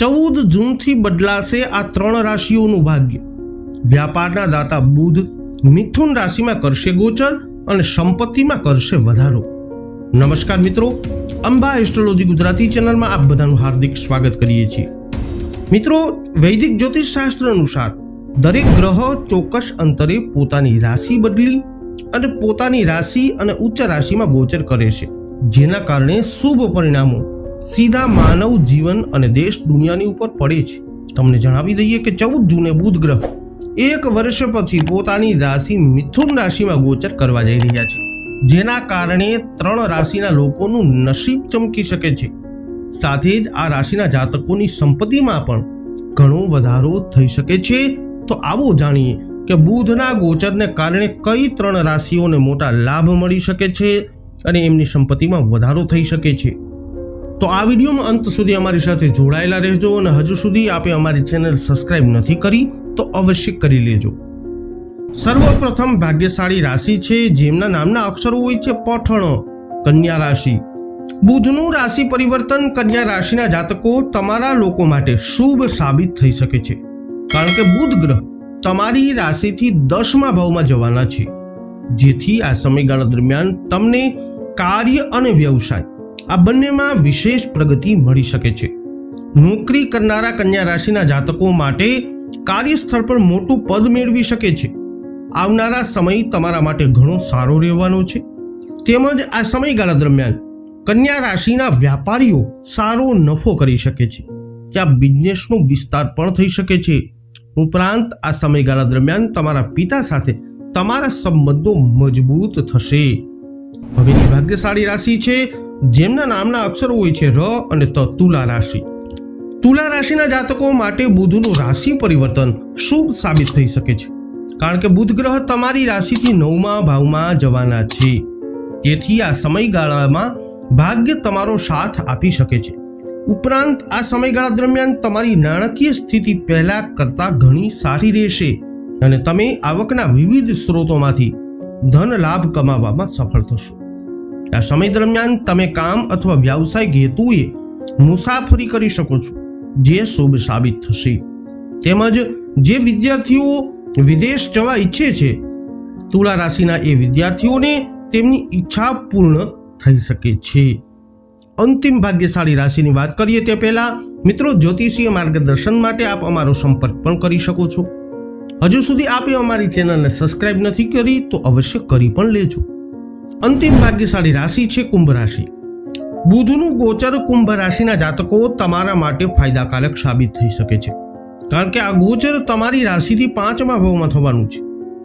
ચૌદ જૂનથી બદલાશે આ ત્રણ રાશિઓનું ભાગ્ય. વ્યાપારના દાતા બુધ મિથુન રાશિમાં કરશે ગોચર અને સંપત્તિમાં કરશે વધારો. નમસ્કાર મિત્રો, અંબા એસ્ટ્રોલોજી ગુજરાતી ચેનલમાં આપ બધાનું હાર્દિક સ્વાગત કરીએ છીએ. મિત્રો, વૈદિક જ્યોતિષ શાસ્ત્ર અનુસાર દરેક ગ્રહ ચોક્કસ અંતરે પોતાની રાશિ બદલી અને પોતાની રાશિ અને ઉચ્ચ રાશિમાં ગોચર કરે છે, જેના કારણે શુભ પરિણામો સીધા માનવ જીવન અને દેશ દુનિયાની ઉપર પડે છે. તમને જણાવી દઈએ કે ચૌદ જૂને બુધ ગ્રહ એક વર્ષ પછી પોતાની રાશિ મિથુન રાશિમાં ગોચર કરવા જઈ રહ્યા છે. જેના કારણે ત્રણ રાશિના લોકોનું નસીબ ચમકી શકે છે. સાથે જ આ રાશિના જાતકોની સંપત્તિમાં પણ ઘણો વધારો થઈ શકે છે. તો આવો જાણીએ કે બુધના ગોચરને કારણે કઈ ત્રણ રાશિઓને મોટા લાભ મળી શકે છે અને એમની સંપત્તિમાં વધારો થઈ શકે છે. તો આ વિડીયોમાં અંત સુધી અમારી સાથે જોડાયેલા રહેજો અને હજુ સુધી આપે અમારી ચેનલ સબસ્ક્રાઇબ નથી કરી તો અવશ્ય કરી લેજો. સર્વપ્રથમ ભાગ્યશાળી રાશિ છે, જેમના નામના અક્ષરો હોય છે પઠણ, કન્યા રાશિ. બુધનું રાશિ પરિવર્તન કન્યા રાશિના જાતકો તમારા લોકો માટે શુભ સાબિત થઈ શકે છે. કારણ કે બુધ ગ્રહ તમારી રાશિથી દસમા ભાવમાં જવાના છે. જેથી આ સમયગાળા દરમિયાન તમને કાર્ય અને વ્યવસાય આ બંનેમાં વિશેષ પ્રગતિ મળી શકે છે. નોકરી કરનારા કન્યા રાશિના જાતકો માટે કાર્યસ્થળ પર મોટું પદ મેળવી શકે છે. આવનારા સમય તમારા માટે ઘણો સારો રહેવાનો છે. તેમજ આ સમયગાળા દરમિયાન કન્યા રાશિના વ્યાપારીઓ સારો નફો કરી શકે છે. ત્યાં બિઝનેસનો વિસ્તાર પણ થઈ શકે છે. ઉપરાંત આ સમયગાળા દરમિયાન તમારા પિતા સાથે તમારા સંબંધો મજબૂત થશે. હવે ભાગ્યશાળી રાશિ છે. જેમના નામના અક્ષરો હોય છે ર અને ત, તુલા રાશિ. તુલા રાશિના જાતકો માટે બુધનું રાશિ પરિવર્તન શુભ સાબિત થઈ શકે છે. કારણ કે બુધ ગ્રહ તમારી રાશિથી નવમા ભાવમાં જવાના છે. તેથી આ સમયગાળામાં ભાગ્ય તમારો સાથ આપી શકે છે. ઉપરાંત આ સમયગાળા દરમિયાન તમારી નાણાકીય સ્થિતિ પહેલા કરતાં ઘણી સારી રહેશે અને તમે આવકના વિવિધ સ્ત્રોતોમાંથી ધન લાભ કમાવામાં સફળ થશો. આ સમય દરમિયાન તમે કામ અથવા વ્યવસાયિક હેતુએ મુસાફરી કરી શકો છો, જે શુભ સાબિત થશે. તેમજ જે વિદ્યાર્થીઓ વિદેશ જવા ઈચ્છે છે, તુલા રાશિના એ વિદ્યાર્થીઓને તેમની ઈચ્છા પૂર્ણ થઈ શકે છે. અંતિમ ભાગ્યશાળી રાશિની વાત કરીએ તે પહેલાં, મિત્રો જ્યોતિષીય માર્ગદર્શન માટે આપ અમારો સંપર્ક પણ કરી શકો છો. હજુ સુધી આપે અમારી ચેનલને સબસ્ક્રાઇબ નથી કરી તો અવશ્ય કરી પણ લેજો. અંતિમ ભાગ્યશાળી રાશિ છે કુંભ રાશિ. બુધનું ગોચર કુંભ રાશિના જાતકો તમારા માટે ફાયદાકારક સાબિત થઈ શકે છે. કારણ કે આ ગોચર તમારી રાશિથી પાંચમા ભાવમાં થવાનું છે.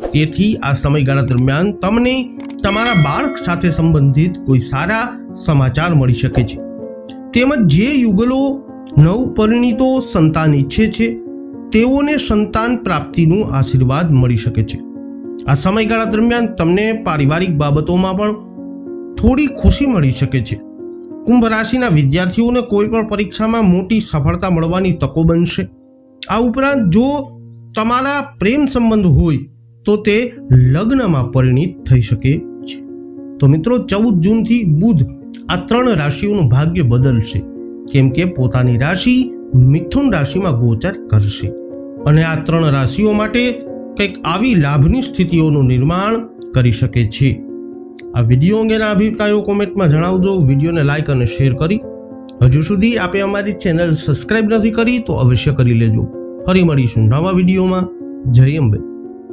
તેથી આ સમયગાળા દરમિયાન તમને તમારા બાળક સાથે સંબંધિત કોઈ સારા સમાચાર મળી શકે છે. તેમજ જે યુગલો નવપરિણીતો સંતાન ઈચ્છે છે, તેઓને સંતાન પ્રાપ્તિનું આશીર્વાદ મળી શકે છે. આ સમયગાળા દરમિયાન તમને પારિવારિક બાબતોમાં પણ થોડી ખુશી મળી શકે છે. કુંભ રાશિના વિદ્યાર્થીઓને કોઈ પણ પરીક્ષામાં મોટી સફળતા મળવાની તકો બનશે. આ ઉપરાંત જો તમારા પ્રેમ સંબંધ હોય, તો તે લગ્નમાં પરિણિત થઈ શકે છે. તો મિત્રો, ચૌદ જૂનથી બુધ આ ત્રણ રાશિઓનું ભાગ્ય બદલશે. કેમ કે પોતાની રાશિ મિથુન રાશિમાં ગોચર કરશે. અને આ ત્રણ રાશિઓ માટે કંઈક આવી લાભની સ્થિતિઓનું નિર્માણ કરી શકે છે. આ વીડિયો અંગેના અભિપ્રાયો કોમેન્ટમાં જણાવજો. વિડીયોને લાઇક અને શેર કરી હજુ સુધી આપે અમારી ચેનલ સબસ્ક્રાઇબ નથી કરી તો અવશ્ય કરી લેજો. ફરી મળીશું નવા વિડીયોમાં. જય અંબે.